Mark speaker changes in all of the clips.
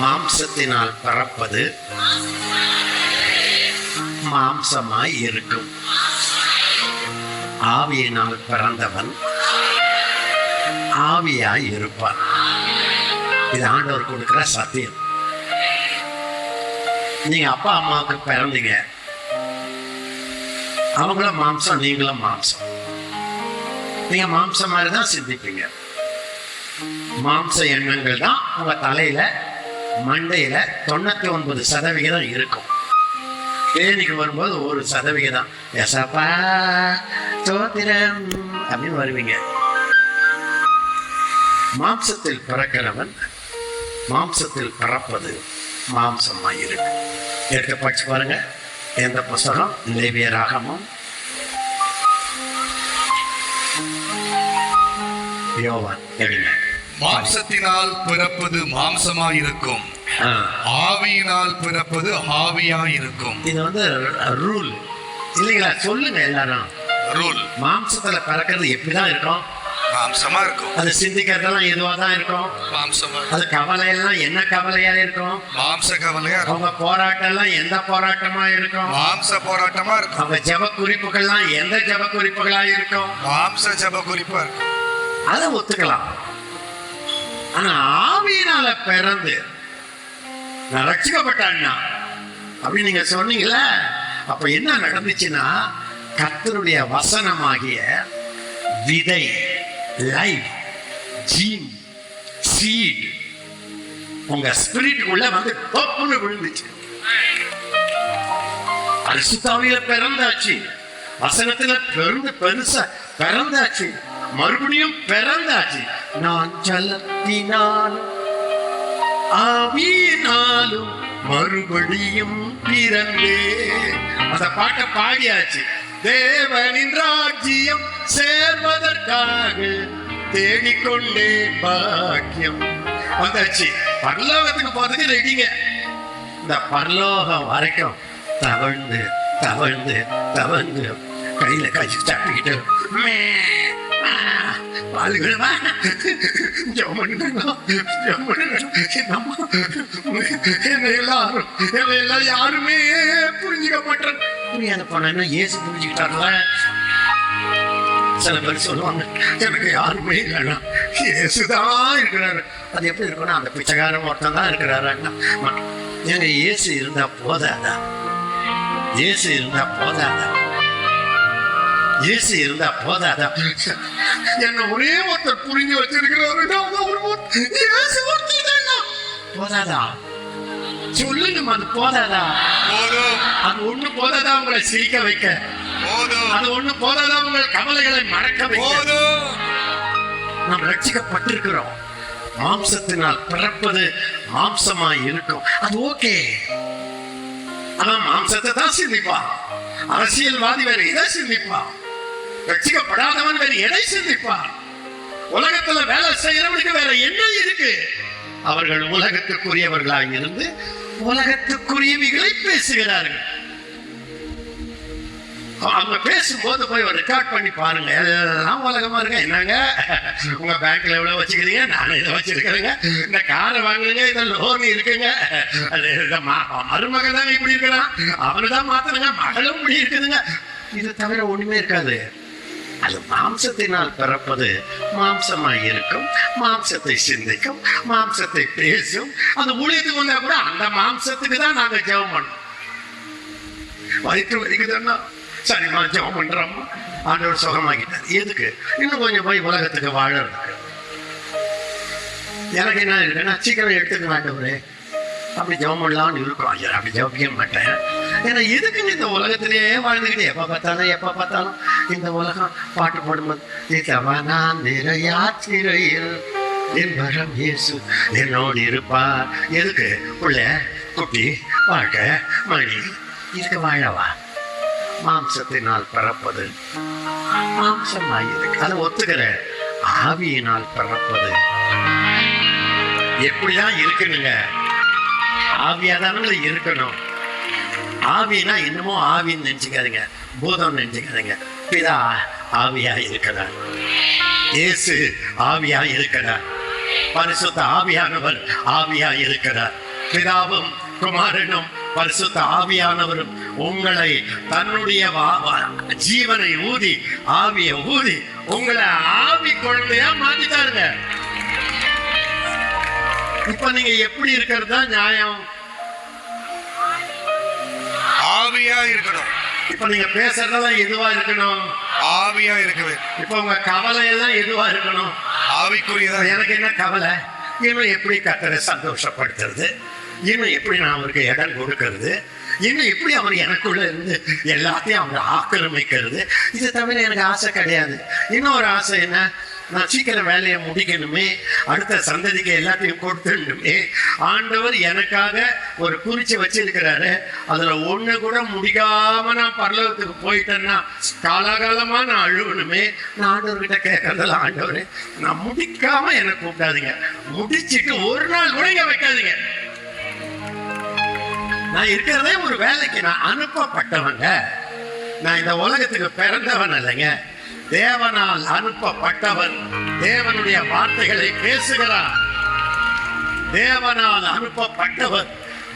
Speaker 1: மாம்சத்தினால் பறப்பது மாம்சமாய் இருக்கும். ஆவியினால் பிறந்தவன் ஆவியாய் இருப்பான். இது ஆண்டவர் கொடுக்கிற சத்தியம். நீங்க அப்பா அம்மாவுக்கு பிறந்தீங்க. அவங்களும் மாம்சம் நீங்களும் மாம்சம். நீங்க மாம்சம் மாதிரி தான் சிந்திப்பீங்க. மாம்ச எண்ணங்கள் தான் உங்க தலையில மண்டையில தொண்ணூத்தி ஒன்பது சதவிகிதம் இருக்கும். தேனிக்கு வரும்போது ஒரு சதவிகிதம். எசப்பா தோத்திரம் அப்படின்னு வருவீங்க. மாம்சத்தில் பிறக்கிறவன் மாம்சத்தில் பிறப்பது மாம்சமாக இருக்கு. எடுத்து படிச்சு பாருங்க. எந்த புஸ்தகம்? லேவிய ராகமும். யோவான் எழுதினார்
Speaker 2: மாம்சத்தினால் பிறப்பது மாம்சமாயிருக்கும்.
Speaker 1: ஆ.
Speaker 2: ஆவியினால் பிறப்பது ஆவியாயிருக்கும்.
Speaker 1: இது வந்து ரூல். இல்லைங்களா? சொல்லுங்க எல்லாரும்.
Speaker 2: ரூல்.
Speaker 1: மாம்சத்துல பிறக்கிறது எப்படிதான் இருக்கும்?
Speaker 2: மாம்சமா இருக்கும்.
Speaker 1: அது சிந்திக்கிறதெல்லாம் எதுவா தான் இருக்கும்?
Speaker 2: மாம்சமா
Speaker 1: அது கவலை எல்லாம் என்ன கவலையா இருக்கும்?
Speaker 2: மாம்ச கவலையா இருக்கும்.
Speaker 1: அவங்க போராட்டம் எல்லாம் எந்த போராட்டமா இருக்கும்?
Speaker 2: மாம்ச போராட்டமா இருக்கும்.
Speaker 1: அவங்க ஜப குறிப்புகள்லாம் எந்த ஜப குறிப்புகளா இருக்கும்?
Speaker 2: மாம்ச ஜப குறிப்பா இருக்கும்.
Speaker 1: அதை ஒத்துக்கலாம். ஆனா ஆவியினால பிறந்து நான் ரட்சிக்கப்பட்டான்னா அப்படின்னு நீங்க சொன்னீங்கல்ல அப்ப என்ன நடந்துச்சுன்னா கத்தருடைய வசனமாகிய விதை லைஃப் ஜீன் சீட் உங்க ஸ்பிரிட்டுக்குள்ள வந்து தொப்புன்னு விழுந்துச்சு. அரிசுத்தாவியில பிறந்தாச்சு. வசனத்துல பெருந்து பெருசா பிறந்தாச்சு. மறுபடியும் பிறந்தாச்சு. நான் ஜலத்தினாலும் ஆவியினாலும் மறுபடியும் பிறந்தே அந்த பாட்டை பாடியாச்சு. தேவனின் ராஜ்யம் சேர்வதற்காக தேடிக்கொண்டே பாக்கியம் வந்தாச்சு. பரலோகத்துக்கு போறதுக்கு ரெடிங்க இந்த பரலோகம் வரைக்கும் தவழ்ந்து தவழ்ந்து தவழ்ந்து கையில கழிச்சு தப்பிக்கிட்டு மே, பாலுகளுமா எல்லாரும் என்னை எல்லாம் யாருமே புரிஞ்சுக்க மாட்டேன். புரியாத போனா ஏசு புரிஞ்சுக்கிட்டார்ல சில பேர் சொல்லுவாங்க எனக்கு யாருமே இல்லைன்னா இயேசுதான் இருக்கிறாரு. அது எப்படி இருக்குன்னா அந்த பிச்சைக்காரன் ஒருத்தன் தான் இருக்கிறாரு எங்க இயேசு இருந்தா போதாதா? இயேசு இருந்தா போதாதா? இயேசு இருந்தா போதாதா? என்ன ஒரே ஒருத்தர் புரிஞ்சு வச்சிருக்கிறாரு? போதாதா? சொல்லுங்க அது போதாதா? அது ஒண்ணு போதாதா உங்களை சிரிக்க வைக்க? அது ஒண்ணு போதாதா உங்கள் கவலைகளை மறக்க வைக்க? நாம் ரட்சிக்கப்பட்டிருக்கிறோம். மாம்சத்தினால் பிறப்பது மாம்சமாய் இருக்கும். அது ஓகே. அவன் மாம்சத்தை தான் சிந்திப்பான். அரசியல்வாதி வேற எதை சிந்திப்பான். ரட்சிக்கப்படாதவன் வேற எதை சிந்திப்பான் உலகத்துல வேலை செய்யறவனுக்கு வேற என்ன இருக்கு? அவர்கள் உலகத்துக்குரியவர்களாக இருந்து உலகத்துக்குரியவைகளை பேசுகிறார்கள். அவங்க பேசும்போது போய் ஒரு ரெக்கார்ட் பண்ணி பாருங்க. எல்லாம் உலகமா இருக்க. என்னங்க? உங்க பேங்க்ல எவ்வளவு வச்சுக்கிறீங்க? நானும் இதை வச்சிருக்கிறேங்க. இந்த காரை வாங்குங்க. இதை லோன் இருக்குங்க. அது இந்த மருமகன் தான் இப்படி இருக்கிறான். அவனு தான் மாத்தணுங்க மகளும் இப்படி இருக்குதுங்க. இது தவிர ஒண்ணுமே இருக்காது. அது மாம்சத்தினால் பிறப்பது மாம்சமாய் இருக்கும் மாம்சத்தை சிந்திக்கும் மாம்சத்தை பேசும். அந்த ஊழியத்துக்கு வந்தா கூட அந்த மாம்சத்துக்கு தான் நாங்க ஜெபம் பண்ணோம் வயிற்று வலிக்குதுன்னா சரிம்மா ஜெபம் பண்றோம்? ஆண்டவர் சுகமாக்கிட்டார். எதுக்கு? இன்னும் கொஞ்சம் போய் உலகத்துக்கு வாழறதுக்கு. எனக்கு என்ன இருக்குன்னா சீக்கிரம் எடுத்துக்க வேண்டவரே அப்படி ஜெபம் பண்ணலாம்னு இருக்கும். ஐயா அப்படி ஜெபிக்க மாட்டேன். ஏன்னா இதுக்குங்க இந்த உலகத்திலேயே வாழ்ந்துக்கிட்டு எப்போ பார்த்தாலும் எப்போ பார்த்தாலும்? இந்த உலகம் பாட்டு பாடும்போது இதவனான் யாத்திரையில் என் வரம் இயேசு என்னோடு இருப்பார். எதுக்கு? உள்ள குட்டி வாழ்க்கை மணி இதுக்கு வாழவா? மாம்சத்தினால் பிறப்பது. மாம்சமாயிருக்கு அதை ஒத்துக்கிற ஆவியினால் பிறப்பது. எப்படிதான் இருக்குனுங்க ஆவியா தானே இருக்கணும். ஆவினா என்னமோ ஆவின்னு நினைச்சுக்காதீங்க. பூதம் நினைச்சுக்காதீங்க. பிதா ஆவியா இருக்கிறார். இயேசு ஆவியா இருக்கிறார். பரிசுத்த ஆவியானவர் ஆவியா இருக்கிறார். பிதாவும் குமாரனும் பரிசுத்த ஆவியானவரும் உங்களை தன்னுடைய வா- ஜீவனை ஊதி ஆவிய ஊதி உங்களை ஆவி குழந்தையா மாத்திட்டாருங்க. இப்ப நீங்க எப்படி இருக்கிறது தான் நியாயம்?
Speaker 2: ஆவியா இருக்கணும்.
Speaker 1: இப்ப நீங்க பேசுறதெல்லாம் எதுவா இருக்கணும்?
Speaker 2: ஆவியா இருக்கவே
Speaker 1: இப்ப உங்க கவலை எல்லாம் எதுவா இருக்கணும்?
Speaker 2: ஆவிக்குரியதா
Speaker 1: எனக்கு என்ன கவலை? இன்னும் எப்படி கத்தரை சந்தோஷப்படுத்துறது? இன்னும் எப்படி நான் அவருக்கு இடம் கொடுக்கறது? இன்னும் எப்படி அவர் எனக்குள்ள இருந்து எல்லாத்தையும் அவர் ஆக்கிரமிக்கிறது? இது தவிர எனக்கு ஆசை கிடையாது. இன்னொரு ஆசை என்ன? நான் சீக்கிரம் வேலையை முடிக்கணுமே அடுத்த சந்ததிக்கு எல்லாத்தையும் கொடுத்துடணுமே ஆண்டவர் எனக்காக ஒரு குறிச்சு வச்சிருக்கிறாரு. அதுல ஒண்ணு கூட முடிக்காம நான் பரலோகத்துக்கு போயிட்டேன்னா காலாகாலமா நான் அழுவணுமே. நான் ஆண்டவர்கிட்ட கேட்கறதில்ல ஆண்டவரே நான் முடிக்காம என்னை கூப்பிடாதீங்க. முடிச்சிட்டு ஒரு நாள் கூட இங்க வைக்காதீங்க. நான் இருக்கிறதே ஒரு வேலைக்கு நான் அனுப்பப்பட்டவங்க. நான் இந்த உலகத்துக்கு பிறந்தவன் இல்லைங்க தேவனால் அனுப்பப்பட்டவன் தேவனுடைய வார்த்தைகளை பேசுகிறான். தேவனால் அனுப்பப்பட்டவர்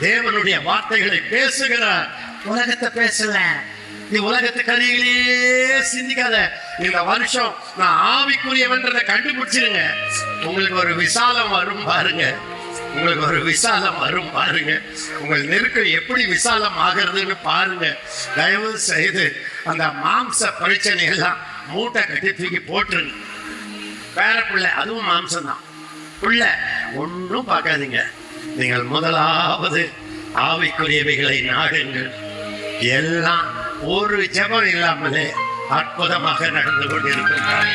Speaker 1: தேவனுடைய வார்த்தைகளை பேசுகிறார் உலகத்தை பேசல நீ உலகத்து அருகிலேயே சிந்திக்காத. இந்த வருஷம் நான் ஆவிக்குரியவன்றதை கண்டுபிடிச்சிருங்க. உங்களுக்கு ஒரு விசாலம் வரும் பாருங்க. உங்களுக்கு ஒரு விசாலம் வரும் பாருங்க. உங்கள் நெருக்கம் எப்படி விசாலம் ஆகிறதுன்னு பாருங்க. தயவு செய்து அந்த மாம்ச பிரச்சனை எல்லாம் மூட்டை கட்டி தூக்கி போட்டுருங்க பேர பிள்ளை அதுவும் மாம்சம்தான். பிள்ளை ஒன்றும் பார்க்காதீங்க. நீங்கள் முதலாவது ஆவிக்குரியவைகளை நாடுங்கள். எல்லாம் ஒரு ஜெபம் இல்லாமலே அற்புதமாக நடந்து கொண்டிருக்கின்றார்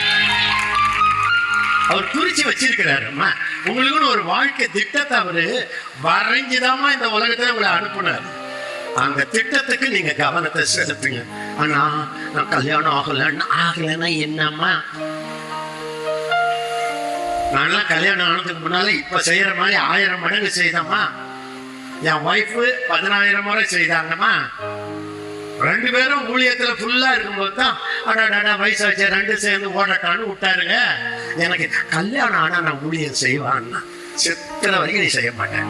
Speaker 1: அவர் குறிச்சு அம்மா. உங்களுக்குன்னு ஒரு வாழ்க்கை திட்டத்தை அவரு வரைஞ்சுதாமா இந்த உலகத்தை உங்களை அனுப்புனார். அந்த திட்டத்துக்கு நீங்க கவனத்தை செலுத்துங்க. ஆனா நான் கல்யாணம் ஆகலன்னு ஆகலைன்னா என்னம்மா? நான்லாம் கல்யாணம் ஆனதுக்கு முன்னால இப்ப செய்யற மாதிரி ஆயிரம் மடங்கு செய்தம்மா. என் ஒய்ஃபு பதினாயிரம் முறை செய்தாங்கம்மா. ரெண்டு பேரும் ஊழியத்துல ஃபுல்லா இருக்கும்போது தான் அடாடா வயசாச்சு ரெண்டு சேர்ந்து ஓடட்டான்னு விட்டாருங்க. எனக்கு கல்யாணம் ஆனா நான் ஊழியம் செய்வான்னா செத்துற வரைக்கும் நீ செய்ய மாட்டேன்.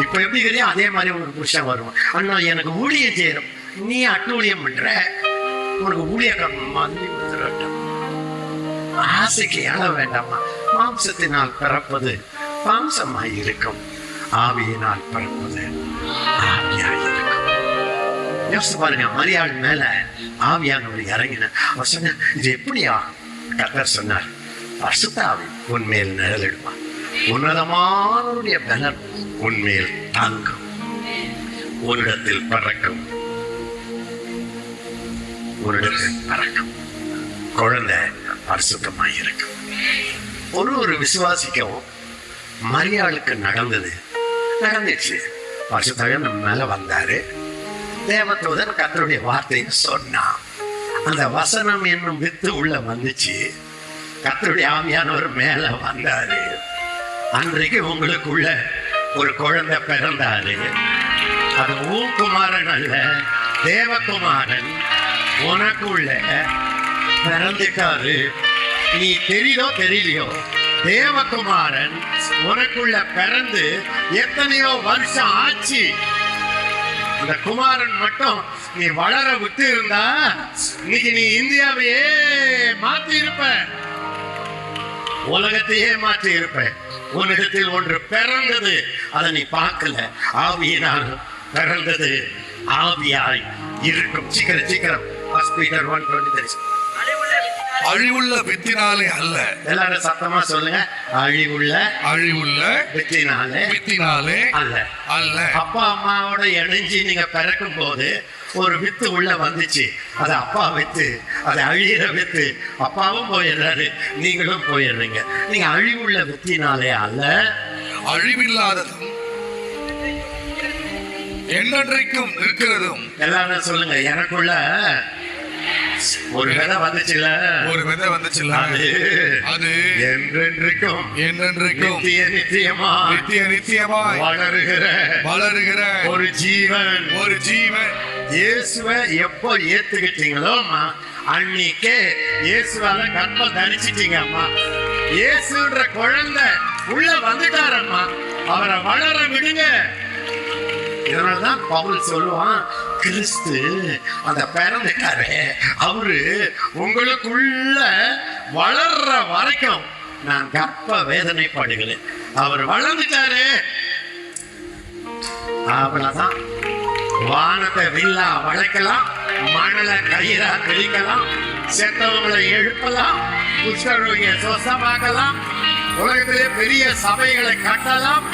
Speaker 1: இப்ப எப்படி தெரியும்? அதே மாதிரி உனக்கு புருஷன் வருவான். அண்ணா எனக்கு ஊழியம் செய்யணும். நீ அட்டூழியம் பண்ற? உனக்கு ஊழியக்காரன் வந்து கொடுத்துடட்டும் ஆசைக்கு எழ வேண்டாமா மாம்சத்தினால் பிறப்பது மாம்சமாய் இருக்கும். ஆவியினால் பிறப்பது ஆவியாய் இருக்கும். யோசிச்சு பாருங்க மரியாள் மேல ஆவியானவர் இறங்கின அவர் சொன்ன இது எப்படியா? கத்தர் சொன்னார் பசுத்தாவி உன்மேல் நிழலிடுவான் உன்னதமானவருடைய பலன் உன்மேல் தாங்கும். உன்னிடத்தில் பறக்கும் உன்னிடத்தில் பறக்கும். குழந்தை பரிசுத்தமாக இருக்கும். ஒரு ஒரு விசுவாசிக்கும் மரியாளுக்கு நடந்தது நடந்துச்சு. பரிசுத்தகன் நம்ம மேல வந்தாரு. தேவத்தூதன் கத்தருடைய வார்த்தையை சொன்னான். அந்த வசனம் என்னும் வித்து உள்ள வந்துச்சு. கத்தருடைய ஆமியானவர் மேல வந்தாரு. அன்றைக்கு உங்களுக்குள்ள ஒரு குழந்தை பிறந்தாரு. அது ஊக்குமாரன் அல்ல தேவகுமாரன். உனக்குள்ள பிறந்துட்டாரு. நீ தெரியுதோ தெரியலையோ? தேவகுமாரன் உனக்குள்ள பிறந்து எத்தனையோ வருஷம் ஆச்சு. அந்த குமாரன் மட்டும் நீ வளர விட்டு இருந்தா இன்னைக்கு நீ இந்தியாவையே மாத்தி இருப்ப உலகத்தையே மாற்றி இருப்ப உன்னிடத்தில் ஒன்று பிறந்தது. அதை நீ பார்க்கல. ஆவியினால் பிறந்தது. ஆவியாய் இருக்கும். சீக்கிரம் சீக்கிரம். ஹாஸ்பிட்டல் ஒன் டுவெண்ட்டி
Speaker 2: அழிவுள்ள வித்தினாலே அல்ல.
Speaker 1: எல்லாரும் சத்தமா சொல்லுங்க. அழிவுள்ள
Speaker 2: அழிவுள்ள
Speaker 1: வித்தினாலே
Speaker 2: வித்தினாலே
Speaker 1: அல்ல.
Speaker 2: அல்ல.
Speaker 1: அப்பா அம்மாவோட இணைஞ்சு நீங்க பிறக்கும் போது ஒரு வித்து உள்ள வந்துச்சு. அது அப்பா வித்து அது அழியிற வித்து. அப்பாவும் போயிடுறாரு நீங்களும் போயிடுறீங்க. நீங்க அழிவுள்ள வித்தினாலே அல்ல.
Speaker 2: அழிவில்லாததும் என்னன்றைக்கும் இருக்கிறதும்
Speaker 1: எல்லாரும் சொல்லுங்க எனக்குள்ள ஒரு விதை வந்துச்சுல?
Speaker 2: ஒரு விதை வந்துச்சுல்ல
Speaker 1: அது
Speaker 2: அது
Speaker 1: என்றென்றைக்கும்
Speaker 2: என்னன்றைக்கும்
Speaker 1: நித்திய நித்தியமா
Speaker 2: நித்திய நித்தியமாய்
Speaker 1: வளருகிற
Speaker 2: வளருகிற
Speaker 1: ஒரு ஜீவன்.
Speaker 2: ஒரு ஜீவன்.
Speaker 1: இயேசுவை எப்போ ஏத்துக்கிட்டீங்களோ அன்னைக்கே இயேசுவால கற்பம் தரிச்சிட்டீங்க அம்மா. இயேசுன்ற குழந்தை உள்ள வந்துட்டாரம்மா அவரை வளர விடுங்க. இதனாலதான் பவுல் சொல்லுவான் கிறிஸ்து அந்த பிறந்துட்டாரு அவரு உங்களுக்குள்ள வளர்ற வரைக்கும் நான் கர்ப்ப வேதனைப்படுகிறேன் அவர் வளர்ந்துட்டாரு. அவ்வளவுதான். வானத்தை வில்லா வளைக்கலாம் மணலை கயிறா தெளிக்கலாம் செத்தவங்களை எழுப்பலாம் குஷ்டரோகிய சொசமாக்கலாம் உலகத்திலே பெரிய சபைகளை கட்டலாம்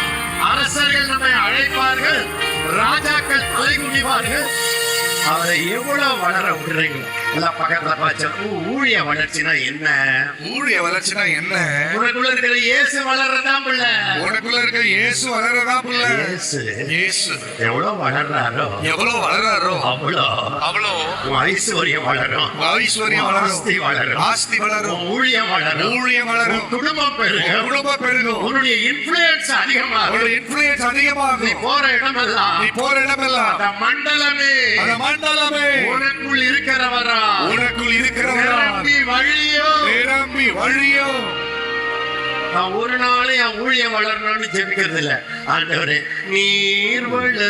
Speaker 1: அரசர்கள் நம்மை அழைப்பார்கள். राजा का अलग की बात है। அவரை எவ்வளவு வளர விடுறீங்களோ எல்லாம் பக்கத்துல "ஊ- ஊழிய வளர்ச்சினா என்ன?
Speaker 2: ஊழிய வளர்ச்சினா என்ன?
Speaker 1: உனக்குள்ள இருக்கிற இயேசு வளர்றதான் பிள்ளை?
Speaker 2: உனக்குள்ள இருக்க இயேசு வளரதா புள்ள?
Speaker 1: இயேசு.
Speaker 2: இயேசு.
Speaker 1: எவ்வளவு வளர்றாரோ?
Speaker 2: எவ்வளவு வளராரோ
Speaker 1: அவ்வளோ.
Speaker 2: அவ்வளோ.
Speaker 1: ஐஸ்வர்யம் வளரும்.
Speaker 2: ஐஸ்வர்யம் வளரும்.
Speaker 1: ஆஸ்தி வளரும்.
Speaker 2: ஆஸ்தி வளரும்.
Speaker 1: உன் ஊழியம் வளரும்.
Speaker 2: ஊழியம் வளரும்.
Speaker 1: குடும்பம் பெருகும்.
Speaker 2: குடும்ப பெருகும்.
Speaker 1: உன்னுடைய இன்ஃபுளுயன்ஸ் அதிகமாகும்.
Speaker 2: உன்னோட இன்ஃபுளுயன்ஸ்
Speaker 1: நீ
Speaker 2: அதிகமாகும்
Speaker 1: போற இடமெல்லாம்
Speaker 2: நீ போற இடமெல்லாம்
Speaker 1: அந்த மண்டலமே
Speaker 2: அந்த மண்டலமே
Speaker 1: உனக்குள் இருக்கிறவரா?
Speaker 2: உனக்குள் இருக்கிறவரா?
Speaker 1: நிரம்பி வழியோ?
Speaker 2: நிரம்பி வழியோ?
Speaker 1: நான் ஒரு நாளும் என் ஊழியம் வளரணும்னு ஜெபிக்கிறது இல்ல ஆண்டவரே நீர் வளர்ந்து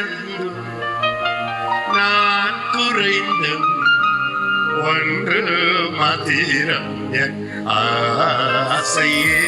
Speaker 1: நான் குறைந்தும் ஒன்று மதிரம் என் ஆசையே.